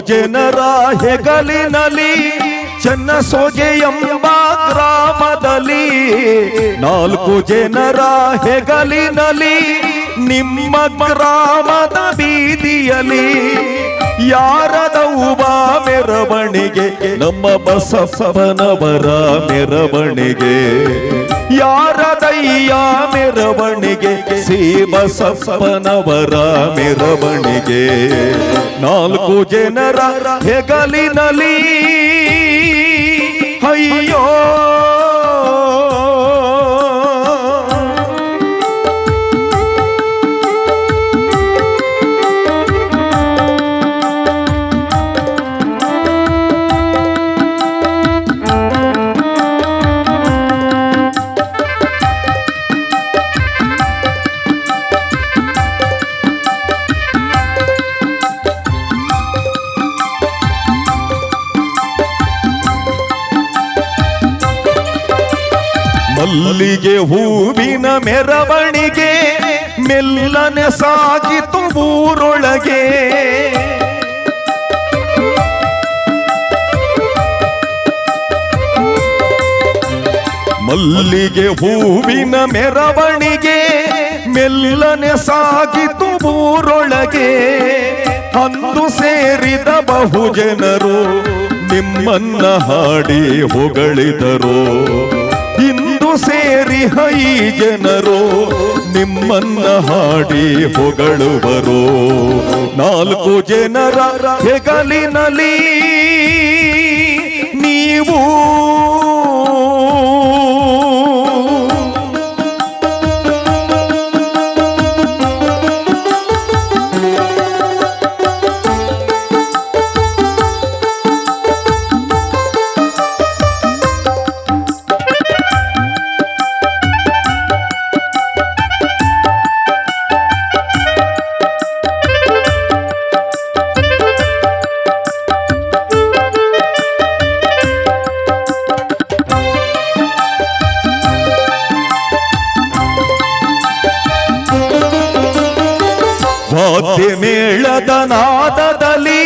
ಜನರ ಹೆಗಲಿನಲಿ ಚೆನ್ನ ಸೋಜೆ ಎಂಬ ಗ್ರಾಮದಲ್ಲಿ ನಾಲ್ಕು ಜನರ ಹೆಗಲಿನಲಿ ನಿಮ್ಮ ಗ್ರಾಮದ ಬೀದಿಯಲ್ಲಿ ಯಾರದ ಉಬಾ ಮೆರವಣಿಗೆ. ನಮ್ಮ ಬಸವನವರ ಮೆರವಣಿಗೆ. ಯಾರದಯ್ಯ ಮೆರವಣಿಗೆ. ಸಿ ಬಸವನವರ ಮೆರವಣಿಗೆ. ನಾಲ್ಕು ಜನರ ಹೆಗಲಿನಲಿ ಮಲ್ಲಿಗೆ ಹೂವಿನ ಮೆರವಣಿಗೆ, ಮೆಲ್ಲನೆ ಸಾಗಿತು ಊರೊಳಗೆ ಮಲ್ಲಿಗೆ ಹೂವಿನ ಮೆರವಣಿಗೆ, ಮೆಲ್ಲನೆ ಸಾಗಿತು ಊರೊಳಗೆ ಅಂದು ಸೇರಿದ ಬಹುಜನರು ನಿಮ್ಮನ್ನ ಹಾಡಿ ಹೊಗಳಿದರು. ಸೇರಿ ಹೈ ಜನರು ನಿಮ್ಮನ್ನ ಹಾಡಿ ಹೊಗಳುವರು. ನಾಲ್ಕು ಜನರ ಹೆಗಲಿನಲಿ ವಾದ್ಯ ಮೇಳದ ನಾದದಲ್ಲಿ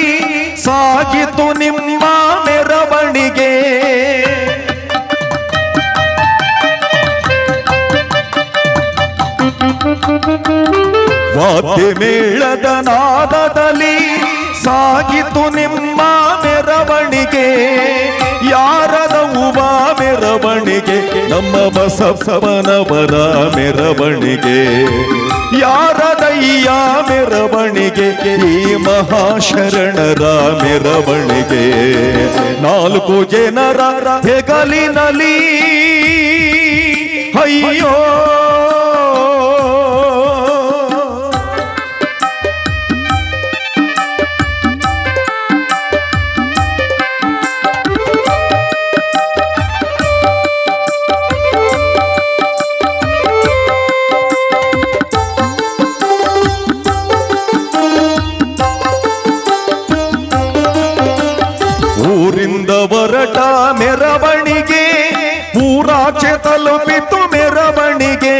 ಸಾಗಿತು ನಿಮ್ಮ ಮೆರವಣಿಗೆ. ವಾದ್ಯ ಮೇಳದ ನಾದದಲ್ಲಿ ಸಾಗಿತು ನಿಮ್ಮ ಮೆರವಣಿಗೆ. ಯಾರದ ಉಮ ಮೆರವಣಿಗೆ? ನಮ್ಮ ಬಸವನವರ ಮೆರವಣಿಗೆ. ಯಾರದಯ್ಯ ಮೆರವಣಿಗೆ ಈ ಮಹಾಶರಣರ ಮೆರವಣಿಗೆ ನಾಲ್ಕು ಜನರ ಹೆಗಲಿನಲಿ ಅಯ್ಯೋ ಹೊರಟ ಮೆರವಣಿಗೆ ಪೂರಾಚೆ ತಲುಪಿತು ಮೆರವಣಿಗೆ.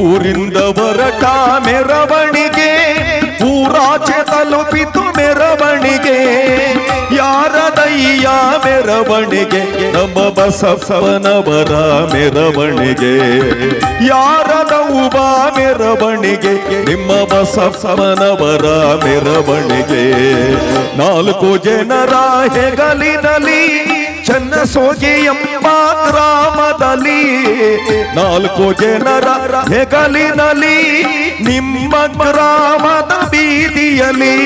ಊರಿಂದ ಹೊರಟ ಮೆರವಣಿಗೆ ಊರಾಚೆ ತಲುಪಿತು ಮೆರವಣಿಗೆ. ಯಾರದಯ್ಯ ಮೆರವಣಿಗೆ, ನಮ್ಮ ಬಸವನವರ ಮೆರವಣಿಗೆ. ಯಾರದ ಉಬ ಮೆರವಣಿಗೆ, ನಿಮ್ಮ ಬಸವನವರ ಮೆರವಣಿಗೆ. ನಾಲ್ಕು ಜನರ ಹೆಗಲಿನಲ್ಲಿ ಚೆನ್ನ ಸೋಗಿ ಎಂಬ ಗ್ರಾಮದಲ್ಲಿ. ನಾಲ್ಕು ಜನರ ಹೆಗಲಿನಲ್ಲಿ, ನಿಮ್ಮ ಗ್ರಾಮದ ಬೀದಿಯಲ್ಲಿ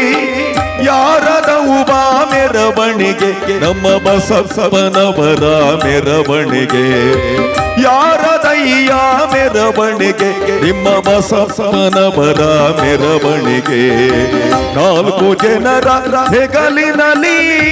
ಯಾರದ ಉಬ ಮೆರವಣಿಗೆ ನಮ್ಮ ಬಸವನವರ ಮೆರವಣಿಗೆ. ಯಾರದಯ್ಯ ಮೆರವಣಿಗೆ ನಿಮ್ಮ ಬಸವನವರ ಮೆರವಣಿಗೆ. ನಾಲ್ಕು ಜನರ ಹೆಗಲಿನಲಿ